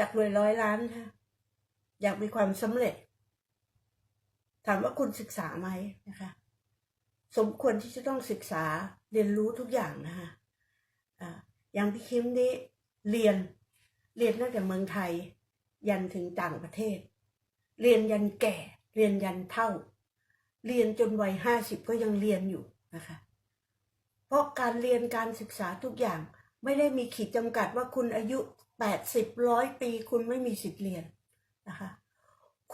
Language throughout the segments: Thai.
อยากรวยร้อยล้านค่ะอยากมีความสำเร็จ ถามว่าคุณศึกษาไหมนะคะ สมควรที่จะต้องศึกษาเรียนรู้ทุกอย่างนะคะอ่าอย่างพี่คิมนี่เรียนเรียนตั้งแต่เมืองไทย ยันถึงต่างประเทศ เรียนยันแก่ เรียนยันเท่า เรียนจนวัยห้าสิบก็ยังเรียนอยู่นะคะ เพราะการเรียนการศึกษาทุกอย่าง ไม่ได้มีขีดจำกัดว่าคุณอายุแปดสิบร้อยปี คุณไม่มีสิทธิ์เรียนนะคะ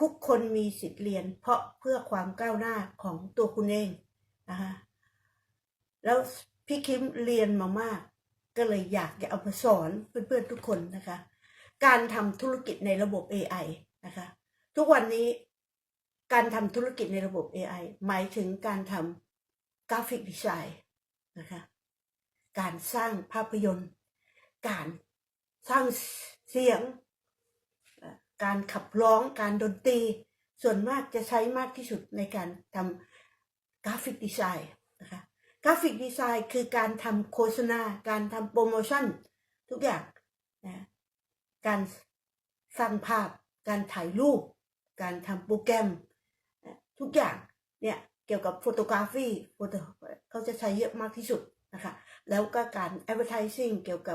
ทุกคนมีสิทธิ์เรียน เพราะเพื่อความก้าวหน้าของตัวคุณเองนะคะแล้วพี่คิมเรียนมามาก ก็เลยอยากจะเอามาสอนเพื่อนๆทุกคนนะคะ การทำธุรกิจในระบบ AI นะคะ ทุกวันนี้การทำธุรกิจในระบบ AI หมายถึงการทำกราฟิกดีไซน์นะคะ การสร้างภาพยนตร์ การสร้างเสียง การขับร้องการดนตรี ส่วนมากจะใช้มากที่สุดในการทำกราฟิกดีไซน์นะคะกราฟิกดีไซน์คือการทำโฆษณา การทำโปรโมชั่น ทุกอย่างนะการสร้างภาพ การถ่ายรูป การทำโปรแกรม ทุกอย่างเนี่ยเกี่ยวกับโฟโตกราฟีโฟโตเขาจะใช้เยอะมากที่สุด นะคะแล้วก็การ advertising เกี่ยวกับ